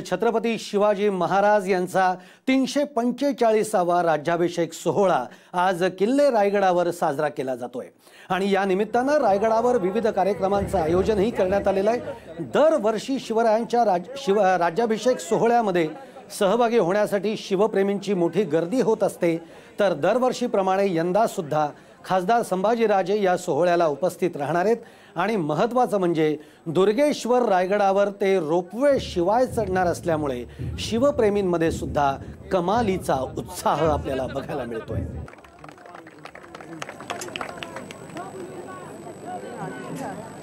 छत्रपती शिवाजी महाराज यांचा तीनशे पंचेचाळीसावा राज्याभिषेक सोहळा आज किल्ले रायगडावर साजरा केला जातोय. आणि या निमित्तानं रायगडावर विविध कार्यक्रमांचं आयोजनही करण्यात आलेलं आहे. दरवर्षी शिवरायांच्या राज शिव राज्याभिषेक सोहळ्यामध्ये सहभागी होण्यासाठी शिवप्रेमींची मोठी गर्दी होत असते. तर दरवर्षीप्रमाणे यंदासुद्धा खासदार संभाजीराजे या सोहळ्याला उपस्थित राहणार आहेत आणि महत्त्वाचं म्हणजे दुर्गेश्वर रायगडावर ते रोपवे शिवाय चढणार असल्यामुळे शिवप्रेमींमध्ये सुद्धा कमालीचा उत्साह आपल्याला बघायला मिळतोय Yeah.